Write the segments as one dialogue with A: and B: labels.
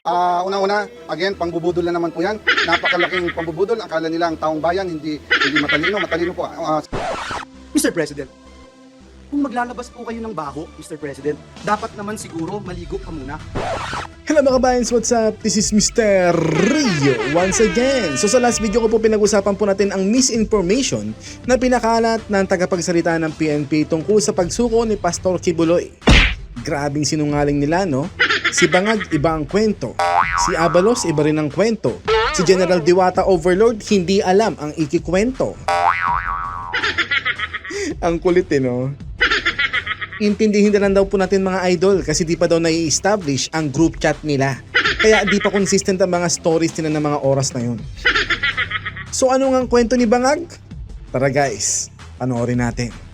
A: Ah, una-una, again, pangbubudol na naman po yan. Napakalaking pangbubudol. Akala nila ang taong bayan hindi hindi matalino. Matalino po. Ah,
B: Mr. President, kung maglalabas po kayo ng baho, Mr. President, dapat naman siguro maligo ka muna.
C: Hello mga kabayans, what's up? This is Mr. Rio once again. So sa last video ko po pinag-usapan po natin ang misinformation na pinakalat ng tagapagsalita ng PNP tungkol sa pagsuko ni Pastor Kibuloy. Grabing sinungaling nila, no? Si Bangag, iba ang kwento. Si Abalos, iba rin ang kwento. Si General Diwata Overlord, hindi alam ang ikikwento. ang kulit eh, no? Intindihin na lang daw po natin mga idol kasi di pa daw nai-establish ang group chat nila. Kaya di pa consistent ang mga stories nila ng mga oras na yun. So ano nga ang kwento ni Bangag? Tara guys, panoorin natin.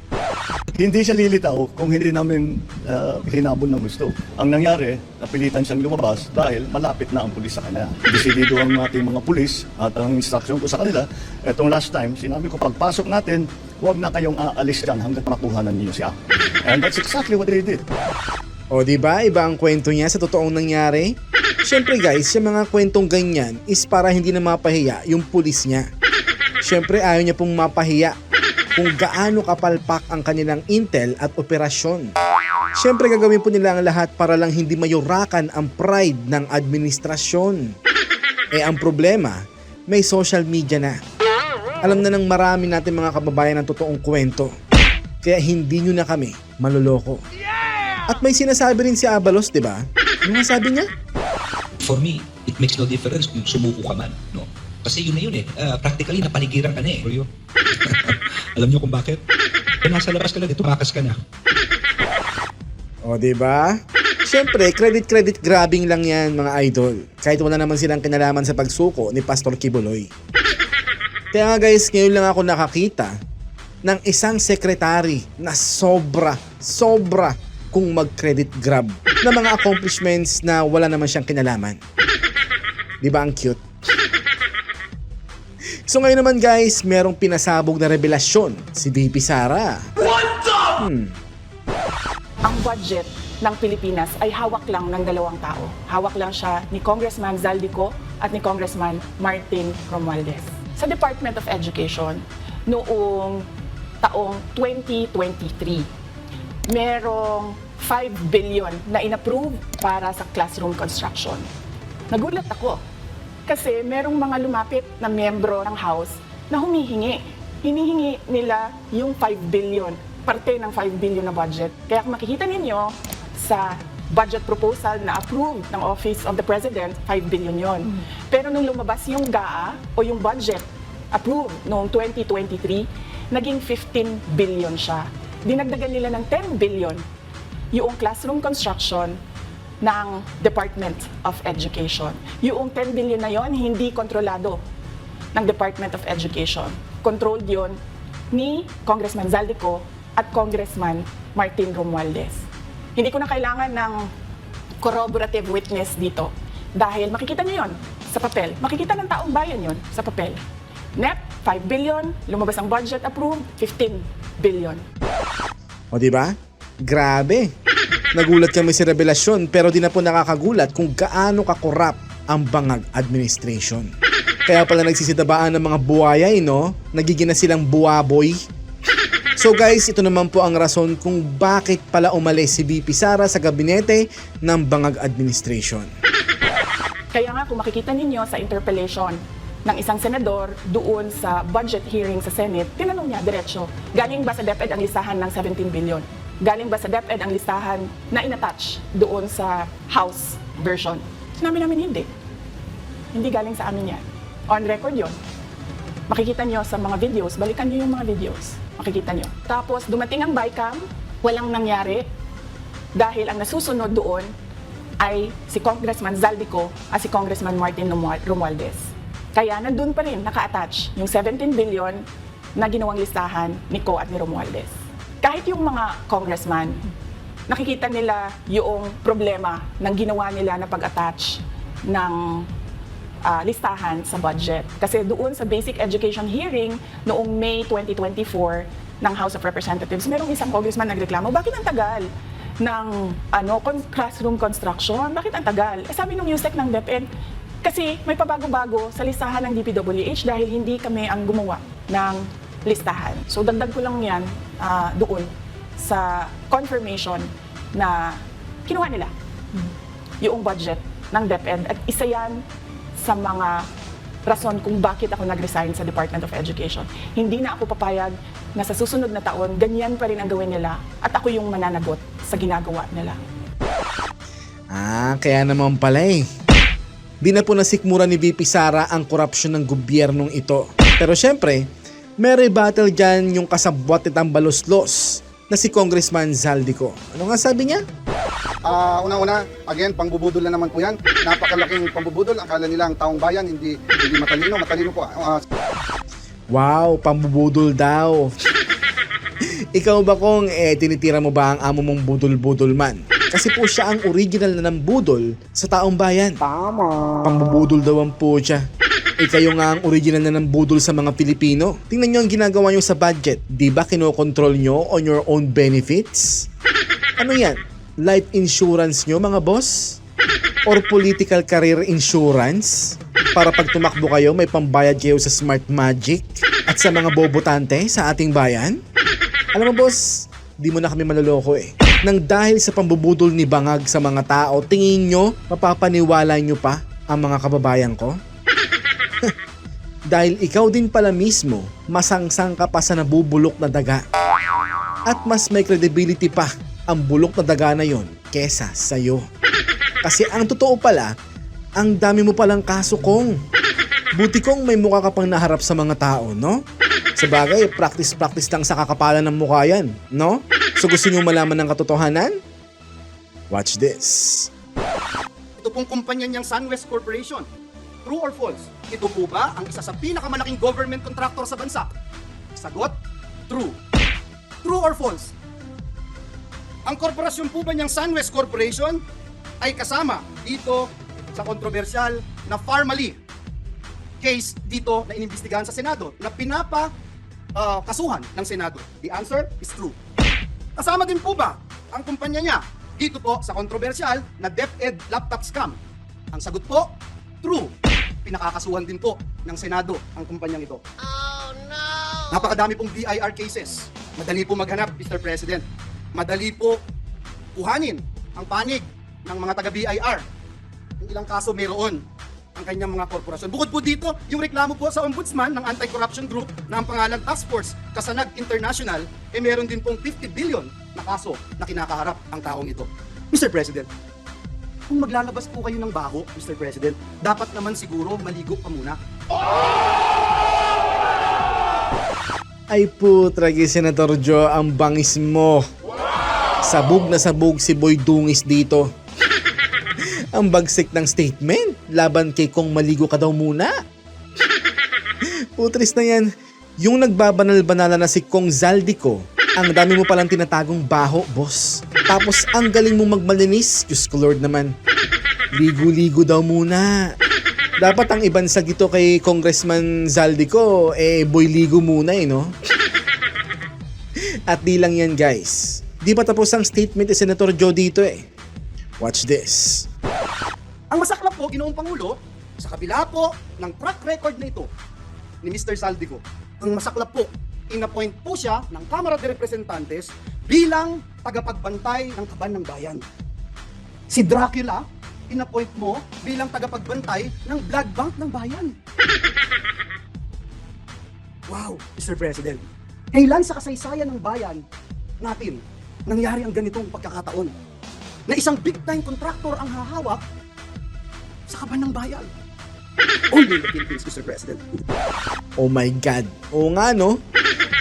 D: Hindi siya lilitaw kung hindi namin uh, hinabol ng gusto. Ang nangyari, napilitan siyang lumabas dahil malapit na ang pulis sa kanya. Desidido ang ating mga pulis at ang instruction ko sa kanila, etong last time, sinabi ko pagpasok natin, huwag na kayong aalis dyan hanggang makuha na ninyo siya. And that's exactly what they did.
C: O di ba iba ang kwento niya sa totoong nangyari? Siyempre guys, yung mga kwentong ganyan is para hindi na mapahiya yung pulis niya. Siyempre ayaw niya pong mapahiya kung gaano kapalpak ang kanilang intel at operasyon. Siyempre gagawin po nila ang lahat para lang hindi mayorakan ang pride ng administrasyon. Eh ang problema, may social media na. Alam na ng marami natin mga kababayan ang totoong kwento. Kaya hindi nyo na kami maloloko. At may sinasabi rin si Abalos, di ba? Ano sabi niya?
E: for me, it makes no difference kung sumuko ka man, no? Kasi yun na yun eh. Ah, practically, napanigiran ka na eh. Alam niyo kung bakit? Eh, nasa labas ka lang, eh, tumakas ka na.
C: O, di ba? Siyempre, credit-credit grabbing lang yan mga idol. Kahit wala naman silang kinalaman sa pagsuko ni Pastor Kibuloy. Kaya nga guys, ngayon lang ako nakakita ng isang sekretary na sobra, sobra kung mag-credit grab na mga accomplishments na wala naman siyang kinalaman. Di ba ang cute? So ngayon naman guys, merong pinasabog na revelasyon si VP Sara.
F: ang budget ng Pilipinas ay hawak lang ng dalawang tao. Hawak lang siya ni Congressman Zaldico at ni Congressman Martin Romualdez. Sa Department of Education, noong taong 2023, merong 5 billion na inapprove para sa classroom construction. Nagulat ako kasi merong mga lumapit na miyembro ng House na humihingi. Hinihingi nila yung 5 billion, parte ng 5 billion na budget. Kaya kung makikita ninyo sa budget proposal na approved ng Office of the President, 5 billion yon. Pero nung lumabas yung GAA o yung budget approved noong 2023, naging 15 billion siya. Dinagdagan nila ng 10 billion yung classroom construction ng Department of Education. Yung 10 billion na yon hindi kontrolado ng Department of Education. Controlled yon ni Congressman Zaldico at Congressman Martin Romualdez. Hindi ko na kailangan ng corroborative witness dito dahil makikita niyo yon sa papel. Makikita ng taong bayan yon sa papel. Net, 5 billion. Lumabas ang budget approved, 15 billion.
C: O di ba? Grabe. Nagulat kami sa revelasyon pero di na po nakakagulat kung gaano kakorap ang bangag administration. Kaya pala nagsisidabaan ng mga buwayay, no? Nagiging na silang buwaboy. So guys, ito naman po ang rason kung bakit pala umalis si VP Sara sa gabinete ng bangag administration.
F: Kaya nga kung makikita ninyo sa interpellation ng isang senador doon sa budget hearing sa Senate, tinanong niya diretso, galing ba sa DepEd ang listahan ng 17 billion? Galing ba sa DepEd ang listahan na inattach doon sa House version? Sinabi namin hindi. Hindi galing sa amin yan. On record yon. Makikita nyo sa mga videos, balikan nyo yung mga videos. Makikita nyo. Tapos dumating ang BICAM, walang nangyari dahil ang nasusunod doon ay si Congressman Zaldico at si Congressman Martin Romual- Romualdez. Kaya nandun pa rin naka-attach yung 17 billion na ginawang listahan ni Co at ni Romualdez. Kahit yung mga congressman, nakikita nila yung problema ng ginawa nila na pag-attach ng ah, listahan sa budget. Kasi doon sa basic education hearing noong May 2024 ng House of Representatives, merong isang congressman nagreklamo, bakit ang tagal? ng ano, classroom construction. Bakit ang tagal? Eh, sabi nung USEC ng DepEd, kasi may pabago-bago sa listahan ng DPWH dahil hindi kami ang gumawa ng listahan. So dagdag ko lang yan ah, doon sa confirmation na kinuha nila yung budget ng DepEd at isa yan sa mga rason kung bakit ako nag-resign sa Department of Education. Hindi na ako papayag na sa susunod na taon, ganyan pa rin ang gawin nila at ako yung mananagot sa ginagawa nila.
C: Ah, kaya naman pala eh. Di na po nasikmura ni VP Sara ang korupsyon ng gobyernong ito. Pero syempre, may rebuttal dyan yung kasabwat ni Tambaloslos na si Congressman Zaldico. Ano nga sabi niya?
A: Ah, una-una, again, pangbubudol na naman po yan. Napakalaking pambubudol. Akala nila ang taong bayan hindi hindi matalino. Matalino po. Ah,
C: Wow, pambubudol daw. Ikaw ba kung eh, tinitira mo ba ang amo mong budol-budol man? Kasi po siya ang original na ng budol sa taong bayan. Tama. Pambubudol daw ang po siya. Eh kayo nga ang original na ng budol sa mga Pilipino. Tingnan nyo ang ginagawa nyo sa budget. Di ba kinokontrol nyo on your own benefits? Ano yan? Life insurance nyo mga boss? Or political career insurance? Para pag tumakbo kayo, may pambayad kayo sa Smart Magic at sa mga bobotante sa ating bayan? Alam mo boss, di mo na kami maloloko eh. Nang dahil sa pambubudol ni Bangag sa mga tao, tingin nyo, mapapaniwala nyo pa ang mga kababayan ko? Dahil ikaw din pala mismo, masangsang ka pa sa nabubulok na daga. At mas may credibility pa ang bulok na daga na yon kesa sa'yo. Kasi ang totoo pala, ang dami mo palang kaso kong. Buti kong may mukha ka pang naharap sa mga tao, no? Sa bagay, practice-practice lang sa kakapalan ng mukha yan, no? So gusto niyo malaman ng katotohanan? Watch this.
B: Ito pong kumpanya niyang SunWest Corporation. True or false? Ito po ba ang isa sa pinakamalaking government contractor sa bansa? Sagot, true. True or false? Ang korporasyon po ba niyang SunWest Corporation ay kasama dito sa kontrobersyal na Farmally case dito na inimbestigahan sa Senado na pinapa ah, kasuhan ng Senado? The answer is true. Kasama din po ba ang kumpanya niya dito po sa kontrobersyal na DepEd laptop scam? Ang sagot po, true. Pinakakasuhan din po ng Senado ang kumpanyang ito. Oh no! Napakadami pong BIR cases. Madali po maghanap, Mr. President. Madali po kuhanin ang panig ng mga taga-BIR. Yung ilang kaso mayroon ang kanyang mga korporasyon. Bukod po dito, yung reklamo po sa ombudsman ng anti-corruption group na ang pangalan Task Force Kasanag International, eh meron din pong 50 billion na kaso na kinakaharap ang taong ito. Mr. President, kung maglalabas po kayo ng baho, Mr. President, dapat naman siguro maligo ka muna.
C: Ay putragi, Senator Joe, ang bangis mo. Sabog na sabog si Boy Dungis dito. ang bagsik ng statement laban kay kung maligo ka daw muna. Putris na yan. Yung nagbabanal-banala na si Kong Zaldico, ang dami mo palang tinatagong baho, boss. Tapos ang galing mong magmalinis, Diyos ko Lord naman. Ligo-ligo daw muna. Dapat ang ibansag ito kay Congressman Zaldico, eh boy ligo muna eh, no? At di lang yan guys. Di pa tapos ang statement ni Senator Joe dito eh. Watch this.
B: Ang masaklap po, Ginoong Pangulo, sa kabila po ng track record na ito ni Mr. Saldico, ang masaklap po, inappoint po siya ng Kamara de Representantes bilang tagapagbantay ng kaban ng bayan. Si Dracula, inappoint mo bilang tagapagbantay ng blood bank ng bayan. Wow, Mr. President. Kailan sa kasaysayan ng bayan natin nangyari ang ganitong pagkakataon? Na isang big time contractor ang hahawak sa kaban ng bayan. Only in the Philippines, Mr. President.
C: Oh my God. Oo nga no?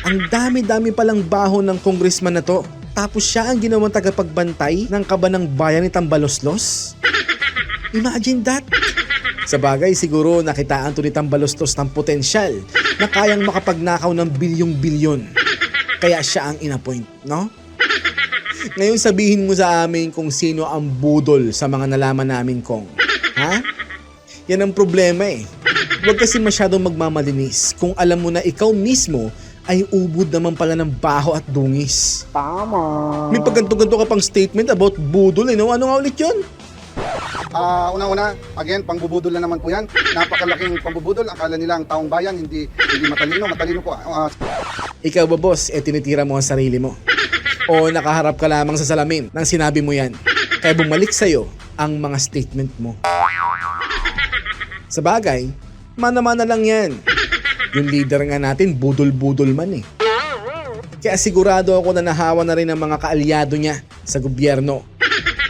C: Ang dami-dami palang baho ng congressman na to. Tapos siya ang ginawang tagapagbantay ng kaba ng bayan ni Tambaloslos? Imagine that. Sa bagay, siguro nakitaan to ni Tambaloslos ng potensyal na kayang makapagnakaw ng bilyong-bilyon. Kaya siya ang inappoint, no? Ngayon sabihin mo sa amin kung sino ang budol sa mga nalaman namin kong. Ha? Yan ang problema eh. Huwag kasi masyadong magmamalinis kung alam mo na ikaw mismo ay ubod naman pala ng baho at dungis. Tama. May pagganto-ganto ka pang statement about budol eh, no? Ano nga ulit yun?
A: Ah, una-una, again, pangbubudol na naman po yan. Napakalaking pangbubudol. Akala nila ang taong bayan hindi hindi matalino. Matalino po. Ah,
C: Ikaw ba boss, eh tinitira mo ang sarili mo? O nakaharap ka lamang sa salamin nang sinabi mo yan? Kaya bumalik sa'yo ang mga statement mo. Sa bagay, mana-mana lang yan. Yung leader nga natin, budol-budol man eh. Kaya sigurado ako na nahawa na rin ang mga kaalyado niya sa gobyerno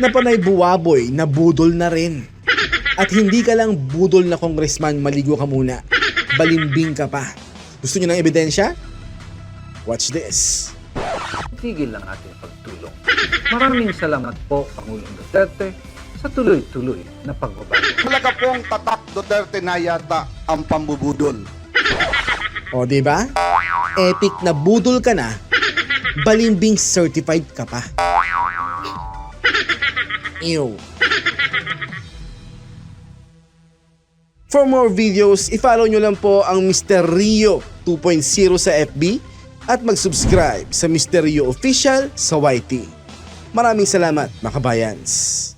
C: na panay buwaboy na budol na rin. At hindi ka lang budol na congressman, maligo ka muna. Balimbing ka pa. Gusto niyo ng ebidensya? Watch this.
G: tigil ang ating pagtulong. Maraming salamat po, Pangulong Duterte, sa tuloy-tuloy na pagbabago.
A: Talaga pong tatak Duterte na yata ang pambubudol.
C: O, di ba? Epic na budol ka na, balimbing certified ka pa. Ew. For more videos, i-follow nyo lang po ang Mr. Rio 2.0 sa FB at mag-subscribe sa Mr. Rio Official sa YT. Maraming salamat, mga kabayans.